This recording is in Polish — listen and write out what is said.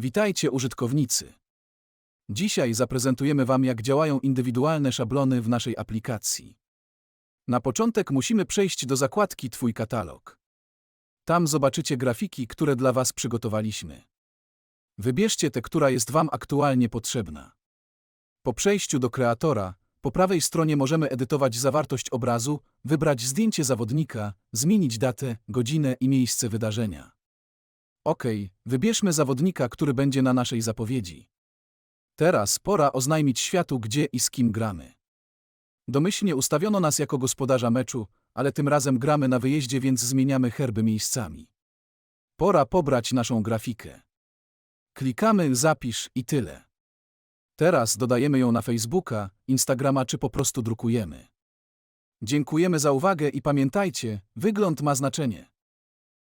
Witajcie użytkownicy. Dzisiaj zaprezentujemy Wam, jak działają indywidualne szablony w naszej aplikacji. Na początek musimy przejść do zakładki Twój katalog. Tam zobaczycie grafiki, które dla Was przygotowaliśmy. Wybierzcie tę, która jest Wam aktualnie potrzebna. Po przejściu do kreatora, po prawej stronie możemy edytować zawartość obrazu, wybrać zdjęcie zawodnika, zmienić datę, godzinę i miejsce wydarzenia. OK, wybierzmy zawodnika, który będzie na naszej zapowiedzi. Teraz pora oznajmić światu, gdzie i z kim gramy. Domyślnie ustawiono nas jako gospodarza meczu, ale tym razem gramy na wyjeździe, więc zmieniamy herby miejscami. Pora pobrać naszą grafikę. Klikamy zapisz i tyle. Teraz dodajemy ją na Facebooka, Instagrama czy po prostu drukujemy. Dziękujemy za uwagę i pamiętajcie, wygląd ma znaczenie.